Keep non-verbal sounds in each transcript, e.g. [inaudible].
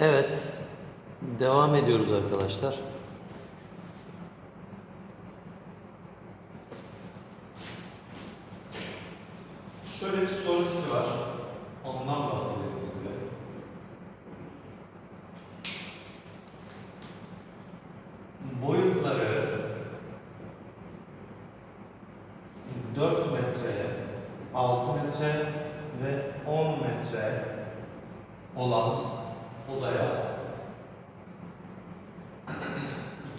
Evet. Devam ediyoruz arkadaşlar. Şöyle bir soru tipi var. Ondan bahsedeyim size. Boyutları 4 metre, 6 metre ve 10 metre olan odaya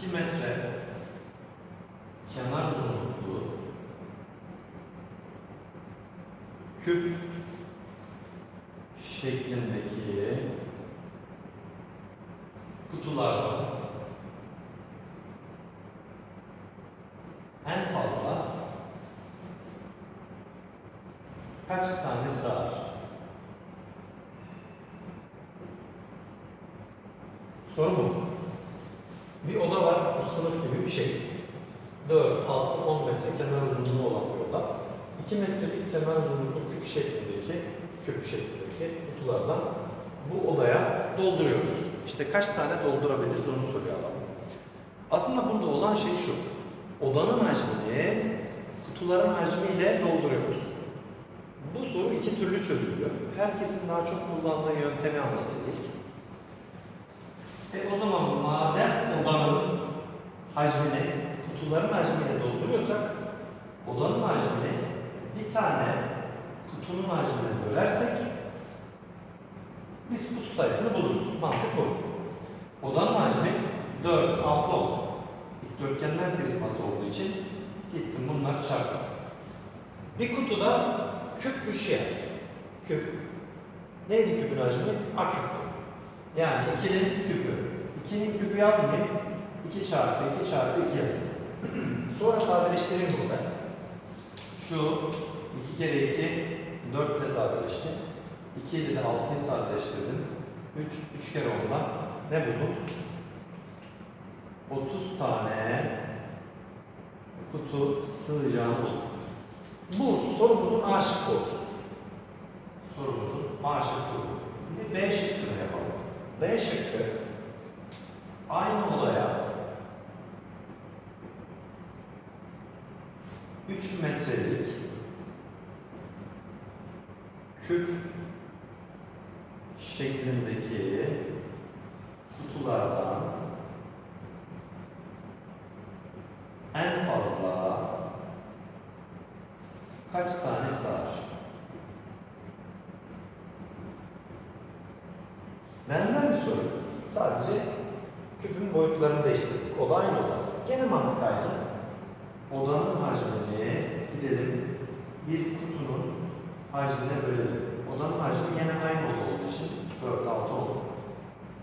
2 metre kenar uzunluklu küp şeklindeki kutulardan en fazla kaç tane sığar? Soru bu. Bir oda var, bu sınıf gibi bir şey. 4, 6, 10 metre kenar uzunluğu olan bir oda. 2 metrelik kenar uzunluklu küp şeklindeki, küp şeklindeki kutulardan bu odaya dolduruyoruz. İşte kaç tane doldurabiliriz onu soruyor adam. Aslında burada olan şey şu. Odanın hacmini kutuların hacmiyle dolduruyoruz. Bu soru iki türlü çözülüyor. Herkesin daha çok kullandığı yöntemi anlatayım. E o zaman madem odanın hacmini kutuların hacmiyle dolduruyorsak odanın hacmini bir tane kutunun hacmine bölersek biz kutu sayısını buluruz. Mantık bu. Odanın hacmi 4, 6 oldu. Dikdörtgenler prizması olduğu için gittim bunları çarptım. Bir kutuda küp bir şey. Küp. Neydi küpün hacmi? A küp. Yani 2'nin küpü. 2'nin küpü yazmayayım. 2 çarpı 2 çarpı 2 yazayım. [clears throat] Sonra sadeleştireyim ben. Şu 2 kere 2 4 ile sadeleşti. 2 ile de 6'yı sadeleştirdim. 3 3 kere 10'dan ne buldum? 30 tane kutu sığacağını buldum. Bu sorumuzun A şıkkı olsun. Sorumuzun A şıkkı. Bir de B şıkkını yapalım. B şıkkı Aynı olaya 3 metrelik küp şeklindeki kutulardan en fazla kaç tane sığar? benzer. Sadece küpün boyutlarını değiştirdik. O da aynı oda. Gene mantık aynı. Odanın hacmini gidelim bir kutunun hacmine bölelim. Odanın hacmi yine aynı oda olduğu için 4 6 oldu.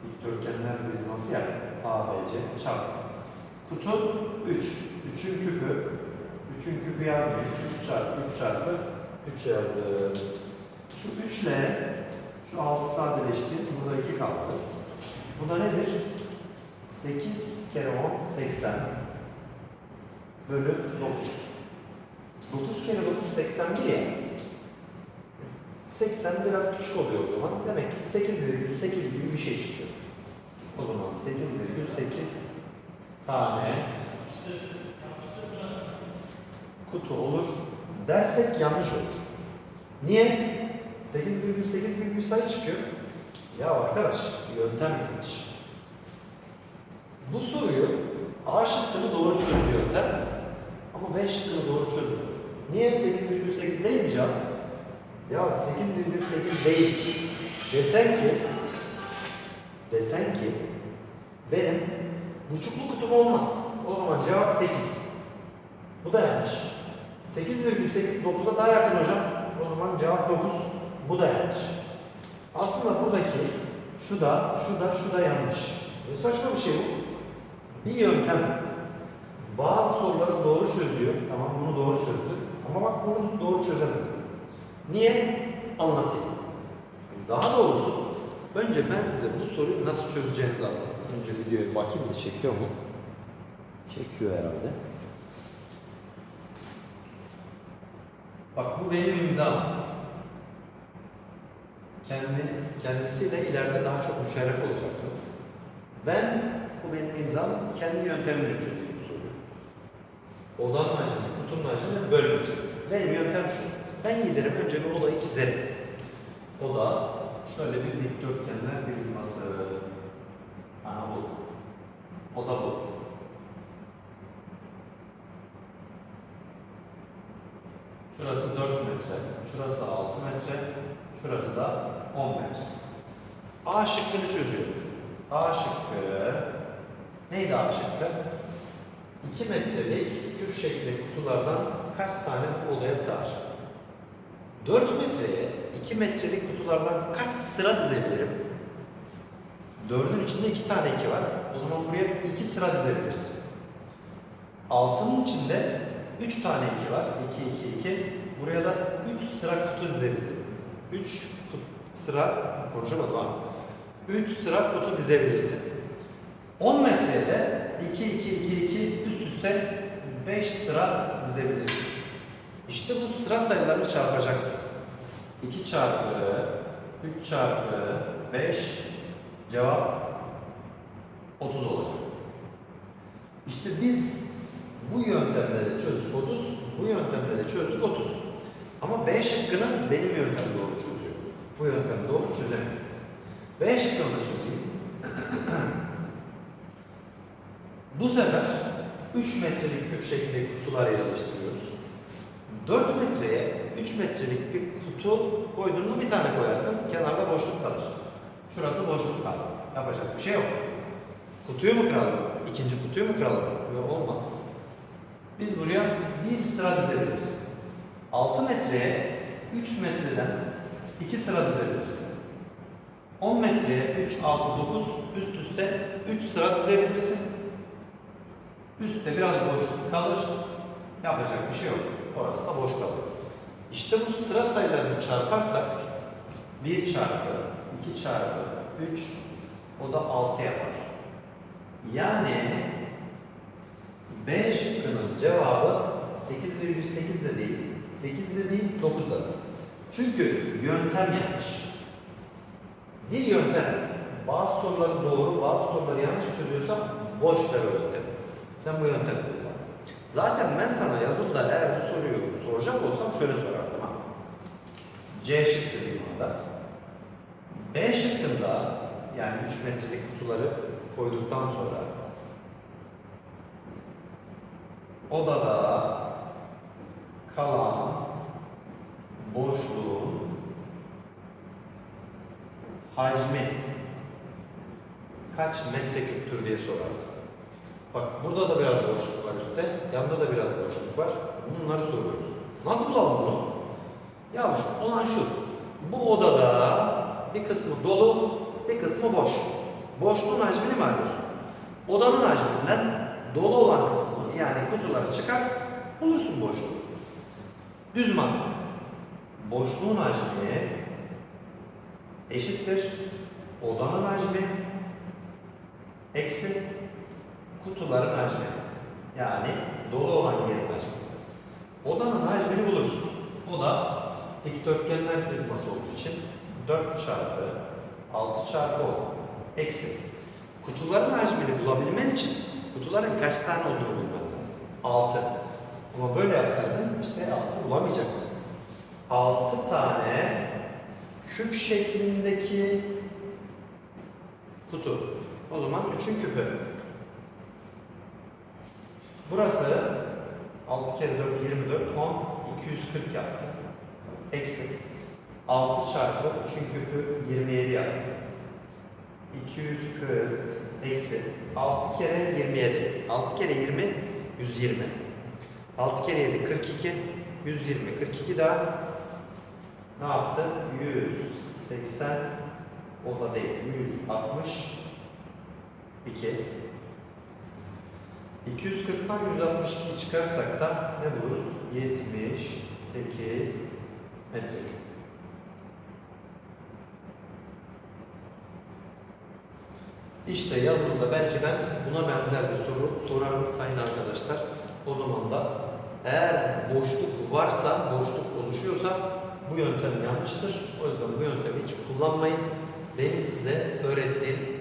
Dikdörtgenler prizması ya A, B, C çarptı. Kutu 3. 3'ün küpü. 3'ün küpü yazmayayım. 3 çarpı 3 çarpı 3 yazdım. Şu 3 ile şu 6 sadeleşti. Burada 2 kaldı. Bu da nedir? 8 kere 10 80 bölü 9. 9 kere 9 81 ya. 80 biraz küçük oluyor o zaman. Demek ki 8,8 gibi bir şey çıkıyor. O zaman 8,8 tane kutu olur. Dersek yanlış olur. Niye? 8,8 gibi bir sayı çıkıyor. Ya arkadaş, yöntem yanlış. Bu soruyu A şıkkını doğru çözdü yöntem ama B şıkkını doğru çözmüyor. Niye 8,8 değil mi cevap? Ya 8,8 değil. Desen ki desen ki benim buçuklu kutum olmaz. O zaman cevap 8. Bu da yanlış. 8,8 9'a daha yakın hocam. O zaman cevap 9. Bu da yanlış. Aslında buradaki şu da, şu da, şu da yanlış. E saçma bir şey bu. Bir yöntem bazı soruları doğru çözüyor. Tamam bunu doğru çözdü. Ama bak bunu doğru çözemedi. Niye? Anlatayım. Daha doğrusu önce ben size bu soruyu nasıl çözeceğinizi anlatayım. Önce videoya bakayım da çekiyor mu? Çekiyor herhalde. Bak bu benim imzam. Kendi kendisiyle ileride daha çok müşerref olacaksınız. Ben, bu benim imzam, kendi yöntemimle bu soruyu. Odanın hacmini, kutunun hacmini bölmeyeceğiz. Benim yöntem şu. Ben giderim önce bir odayı çizerim. Oda şöyle bir dikdörtgenler prizması. Aha bu. Oda bu. Şurası 4 metre, şurası 6 metre, şurası da 10 metre. A şıkkını çözüyorum. A şıkkı neydi A şıkkı? 2 metrelik küp şekli kutulardan kaç tane odaya sığar? 4 metreye 2 metrelik kutulardan kaç sıra dizebilirim? 4'ün içinde 2 tane 2 var. O zaman buraya 2 sıra dizebilirsin. Altının içinde 3 tane 2 var. 2, 2, 2. Buraya da 3 sıra kutu dizeriz. 3 sıra, konuşamadım ha. 3 sıra kutu dizebilirsin. 10 metrede 2, 2, 2, 2 üst üste 5 sıra dizebilirsin. İşte bu sıra sayılarını çarpacaksın. 2 çarpı 3 çarpı 5 cevap 30 olacak. İşte biz bu yöntemle de çözdük 30, bu yöntemle de çözdük 30. Ama B şıkkını benim yöntem doğru çözüyor. Bu yöntem doğru çözemiyor. B şıkkını da çözeyim. [clears throat] bu sefer 3 metrelik küp şeklinde kutular yerleştiriyoruz. 4 metreye 3 metrelik bir kutu koyduğunda bir tane koyarsın, kenarda boşluk kalır. Şurası boşluk kalır. Yapacak bir şey yok. Kutuyu mu kıralım? İkinci kutuyu mu kıralım? Yok olmaz. Biz buraya bir sıra dizebiliriz. 6 metreye 3 metreden 2 sıra dizebilirsin. 10 metreye 3, 6, 9 üst üste 3 sıra dizebilirsin. Üstte biraz boşluk kalır. Yapacak bir şey yok. Orası da boş kalır. İşte bu sıra sayılarını çarparsak 1 çarpı 2 çarpı 3 o da 6 yapar. Yani B şıkkının cevabı 8,8 de değil, 8 de değil, 9 da. Çünkü yöntem yanlış. Bir yöntem bazı soruları doğru, bazı soruları yanlış çözüyorsa boş ver o yöntemi. Sen bu yöntemi kullan. Zaten ben sana yazıda eğer bu soruyu soracak olsam şöyle sorardım ha. C şıkkı diyeyim orada. B şıkkında yani 3 metrelik kutuları koyduktan sonra odada kalan boşluğun hacmi kaç metreküptür diye sorardı. Bak burada da biraz boşluk var üstte, yanda da biraz boşluk var. Bunları soruyoruz. Nasıl bulalım bunu? Ya olan şu. Bu odada bir kısmı dolu, bir kısmı boş. Boşluğun hacmini mi arıyorsun? Odanın hacminden dolu olan kısmı yani kutuları çıkar, bulursun boşluğu. Düz mantık. Boşluğun hacmi eşittir. Odanın hacmi eksi kutuların hacmi. Yani dolu olan yerin hacmi. Odanın hacmini buluruz. O da dikdörtgenler prizması olduğu için 4 çarpı 6 çarpı 10 eksi. Kutuların hacmini bulabilmen için kutuların kaç tane olduğunu bilmen lazım. 6. Ama böyle yapsaydın işte 6 bulamayacaktın. 6 tane küp şeklindeki kutu. O zaman 3'ün küpü. Burası 6 kere 4 24 10 240 yaptı. Eksi 6 çarpı 3'ün küpü 27 yaptı. 240 eksi 6 kere 27. 6 kere 20 120. 6 kere 7 42 120. 42 daha ne yaptı? 180 o da değil. 160 2 240'tan 162 çıkarsak da ne buluruz? 78 metreküp. İşte yazılıda belki ben buna benzer bir soru sorarım sayın arkadaşlar. O zaman da eğer boşluk varsa, boşluk oluşuyorsa bu yöntem yanlıştır. O yüzden bu yöntemi hiç kullanmayın. Benim size öğrettiğim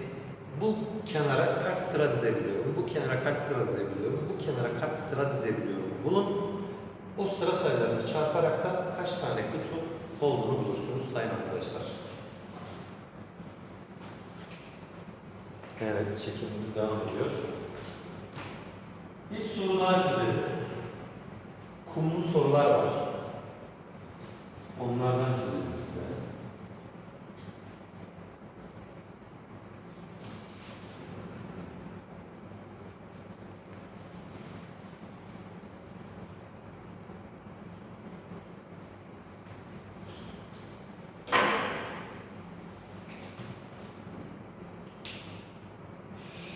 bu kenara kaç sıra dizebiliyorum, bu kenara kaç sıra dizebiliyorum, bu kenara kaç sıra dizebiliyorum. Bunun o sıra sayılarını çarparak da kaç tane kutu olduğunu bulursunuz sayın arkadaşlar. Evet, çekimimiz devam ediyor. Bir soru daha çözelim. Kumlu sorular var. Onlardan çözelim size.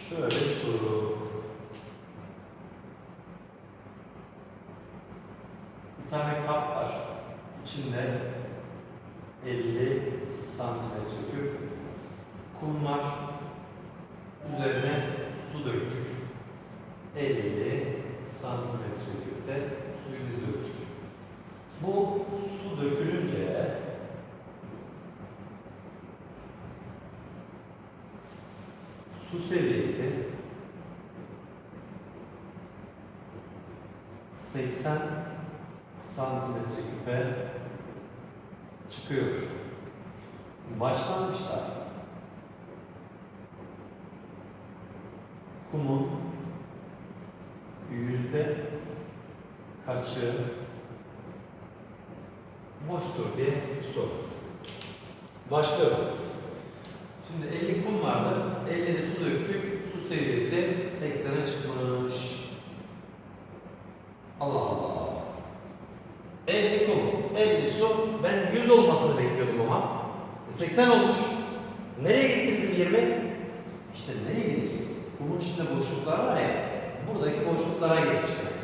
Şöyle bir soru. Bir tane kap var. İçinde 50 santimetre küp kum var. Üzerine su döktük. 50 santimetre küpte suyu biz döktük. Bu su dökülünce su seviyesi 80 santimetre küpe çıkıyor. Başlangıçta kumun yüzde kaçı boştur diye soru. Başlıyorum. Şimdi 50 kum vardı. 50 de su döktük. Su seviyesi 80'e çıkmış. Allah Allah. 50 kum, 50 su. Ben 100 olmasını bekliyordum ama. E 80 olmuş. Nereye gitti bizim 20? İşte nereye gidecek? Kumun içinde boşluklar var ya. Buradaki boşluklara gitmiş demek.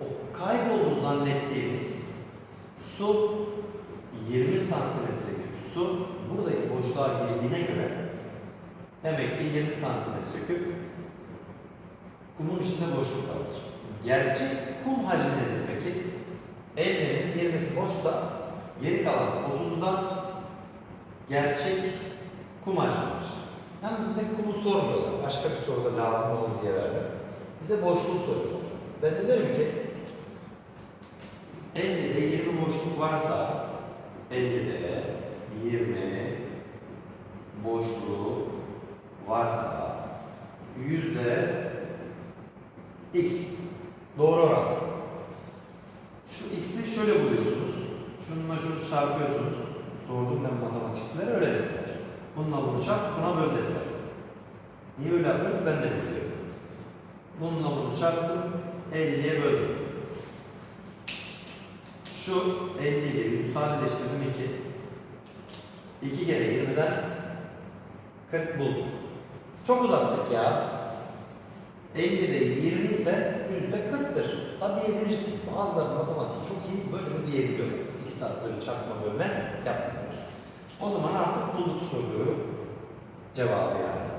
O kayboldu zannettiğimiz su 20 santimetre küp su buradaki boşluğa girdiğine göre demek ki 20 santimetre küp kumun içinde boşluk vardır. Gerçek kum hacmi nedir peki? 50'nin 20'si boşsa geri kalan 30'u da gerçek kum hacmidir. Yalnız bize kumu sormuyorlar. Başka bir soruda lazım olur diye verdim. Bize boşluğu soruyorlar. Ben de derim ki 50'de 20 boşluk varsa 50'de 20 boşluğu varsa yüzde x doğru orantı. Şu x'i şöyle buluyorsunuz. Şununla şunu çarpıyorsunuz. Sordum ben matematikçilere öyle dediler. Bununla bunu çarp, buna böl dediler. Niye öyle yapıyoruz ben de bilmiyorum. Bununla bunu çarptım, 50'ye böldüm. Şu 50 ile 100 sadeleştirdim 2. 2 kere 20'den 40 buldum. Çok uzattık ya. 50'de 20 ise yüzde 40'tır. Da diyebilirsin. Bazıları matematiği çok iyi böyle de diyebiliyor. 2 saat böyle çarpma bölme yapmıyorlar. O zaman artık bulduk soruyu. Cevabı yani.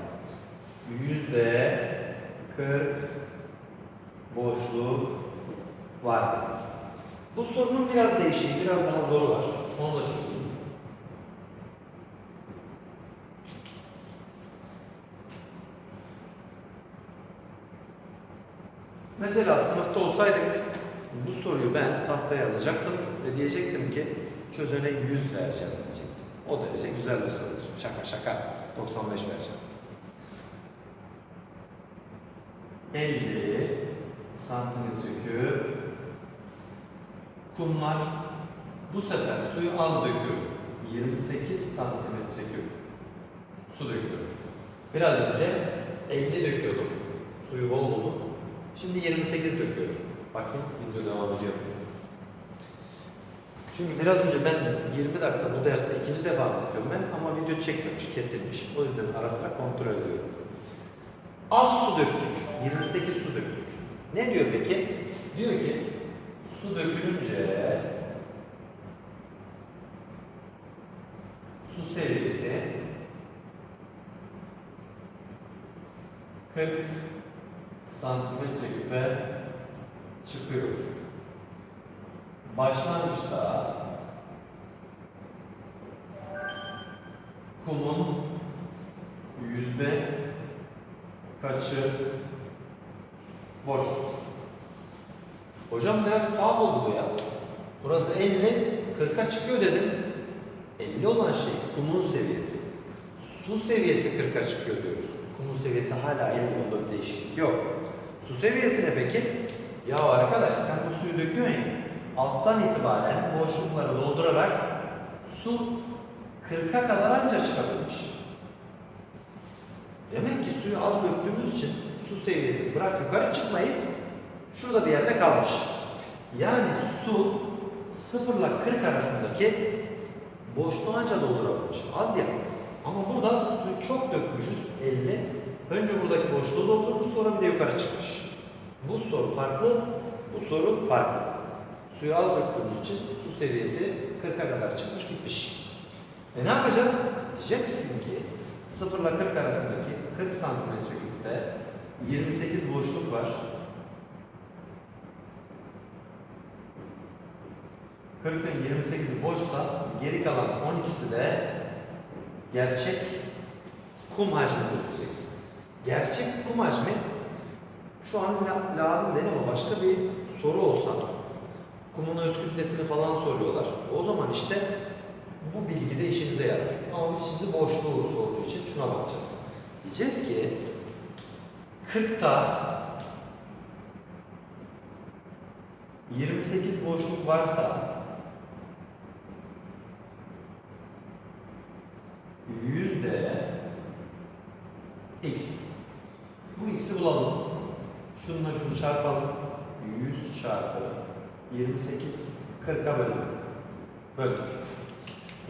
Yüzde 40 boşluk var. Bu sorunun biraz değişiği, biraz daha zoru var. Onu da çözeyim. Mesela sınıfta olsaydık soruyu ben tahtaya yazacaktım ve diyecektim ki çözene 100 vereceğim diyecektim. O derece güzel bir sorudur. Şaka şaka. 95 vereceğim. 50 santimetre küp kumlar bu sefer suyu az döküyorum. 28 santimetre küp su döküyorum. Biraz önce 50 döküyordum. Suyu bol buldum. Şimdi 28 döküyorum. Bakayım video devam ediyor. Çünkü biraz önce ben 20 dakika bu dersi ikinci defa anlatıyorum ben ama video çekmemiş, kesilmiş. O yüzden ara sıra kontrol ediyorum. Az su döktük. 28 su döktük. Ne diyor peki? Diyor ki su dökülünce su seviyesi 40 santimetre küpe çıkıyor. Başlangıçta kumun yüzde kaçı boştur. Hocam biraz tuhaf oldu bu ya. Burası 50, 40'a çıkıyor dedim. 50 olan şey kumun seviyesi. Su seviyesi 40'a çıkıyor diyoruz. Kumun seviyesi hala 50, onda bir değişiklik yok. Su seviyesi ne peki? Ya arkadaş sen bu suyu döküyorsun ya, alttan itibaren boşlukları doldurarak su 40'a kadar anca çıkabilmiş. Demek ki suyu az döktüğümüz için su seviyesi bırak yukarı çıkmayı şurada bir yerde kalmış. Yani su 0 ile 40 arasındaki boşluğu anca doldurabilmiş. Az ya. Ama burada suyu çok dökmüşüz 50. Önce buradaki boşluğu doldurmuş sonra bir de yukarı çıkmış. Bu soru farklı, bu soru farklı. Suyu az döktüğümüz için su seviyesi 40'a kadar çıkmış bitmiş. E ne yapacağız? Diyeceksin ki 0 ile 40 arasındaki 40 santimetre küpte 28 boşluk var. 40'ın 28'i boşsa geri kalan 12'si de gerçek kum hacmi diyeceksin. Gerçek kum hacmi şu an la- lazım değil ama başka bir soru olsa kumun öz kütlesini falan soruyorlar. O zaman işte bu bilgi de işinize yarar. Ama biz şimdi boşluğu sorduğu için şuna bakacağız. Diyeceğiz ki 40'ta 28 boşluk varsa yüzde x. Bu x'i bulalım. Şununla şunu çarpalım. 100 çarpı 28 40'a böldük. Böldük.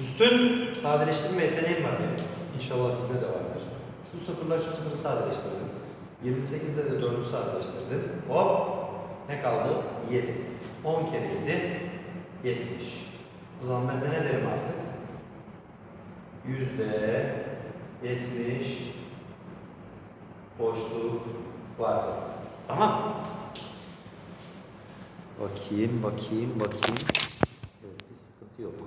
Üstün sadeleştirme yeteneğim var benim. İnşallah sizde de vardır. Şu sıfırla şu sıfırı sadeleştirdim. 28'de de 4'ü sadeleştirdim. Hop! Ne kaldı? 7. 10 kere 7, 70. O zaman ben de ne derim artık? Yüzde 70 boşluk vardı. Tamam. Bakayım, bakayım, bakayım. Evet, bir sıkıntı yok.